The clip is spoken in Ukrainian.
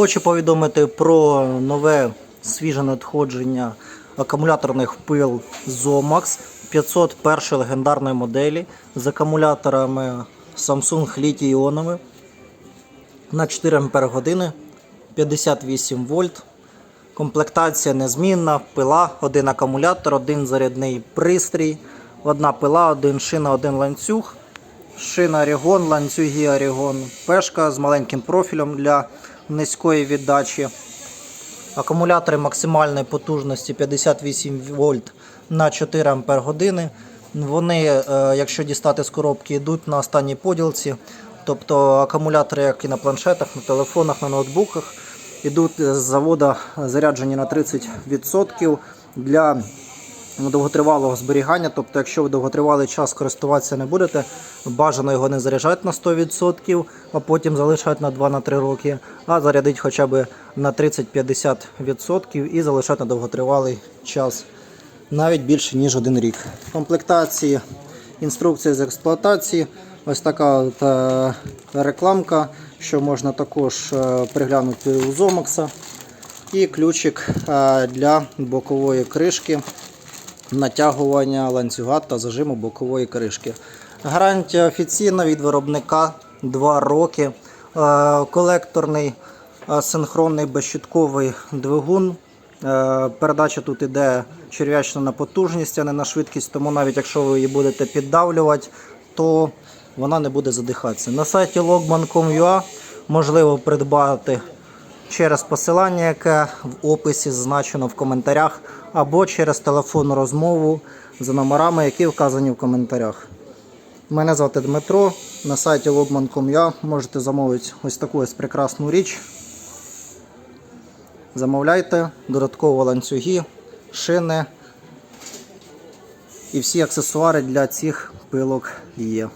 Хочу повідомити про нове свіже надходження акумуляторних пил Zomax 501 легендарної моделі з акумуляторами Samsung літій-іонами на 4 Ампер години 58 вольт. Комплектація незмінна, пила, один акумулятор, один зарядний пристрій, одна пила, один шина, один ланцюг. Шина Орігон, ланцюги Орігон, пешка з маленьким профілем для низької віддачі. Акумулятори максимальної потужності 58 вольт на 4 Ампер години. Вони, е, якщо дістати з коробки, йдуть на останній поділці. Тобто акумулятори, як і на планшетах, на телефонах, на ноутбуках, йдуть з заводу заряджені на 30% для довготривалого зберігання. Тобто, якщо ви довготривалий час користуватися не будете, бажано його не заряджати на 100%, а потім залишати на 2-3 роки, а зарядити хоча б на 30-50% і залишати на довготривалий час, навіть більше ніж один рік. В комплектації інструкція з експлуатації. Ось така от, е, рекламка, що можна також е, приглянути у Zomax. І ключик е, для бокової кришки натягування ланцюга та зажиму бокової кришки. Гарантія офіційна від виробника 2 роки. Е, Колекторний е, синхронний безщитковий двигун. Е, Передача тут іде черв'ячно на потужність, а не на швидкість, тому навіть якщо ви її будете піддавлювати, то вона не буде задихатися. На сайті logman.com.ua можливо придбати через посилання, яке в описі зазначено в коментарях, або через телефонну розмову за номерами, які вказані в коментарях. Мене звати Дмитро. На сайті logman.com.ua можете замовити ось таку ось прекрасну річ. Замовляйте додатково ланцюги, шини і всі аксесуари для цих пилок є.